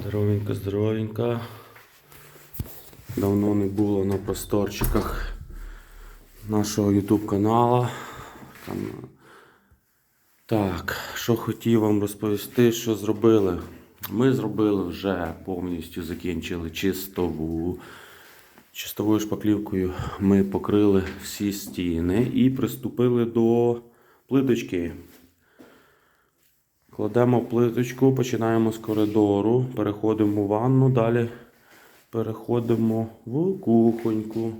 Здоровенько, здоровенько. Давно не було на просторчиках нашого YouTube канала. Там... Так, що хотів вам розповісти, що зробили. Ми зробили вже повністю закінчили чистову. Чистовою шпаклівкою ми покрили всі стіни і приступили до плиточки. Кладемо плиточку, починаємо з коридору, переходимо в ванну, далі переходимо в кухоньку.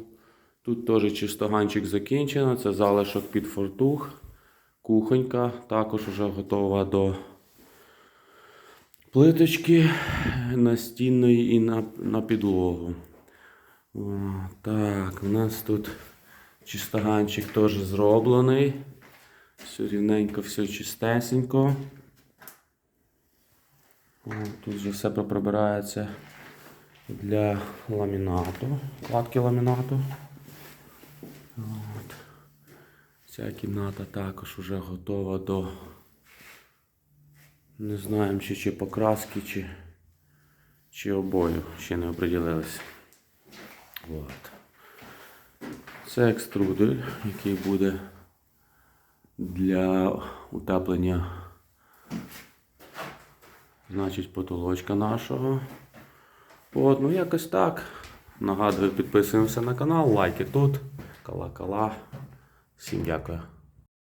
Тут теж чистоганчик закінчено, це залишок під фортух. Кухонька також вже готова до плиточки настінної і на, на підлогу. О, так, у нас тут чистоганчик теж зроблений. Все рівненько, все чистесенько. О, Тут вже все прибирається для ламінату, кладки ламінату. От. Ця кімната також вже готова до. Не знаємо, чи, чи покраски, чи, чи обою. Ще не оприділилися. Це екструдер, який буде для утеплення значить, потолочка нашого. От, ну якось так. Нагадую, підписуємося на канал, лайки тут. Кала-кала. Всім дякую.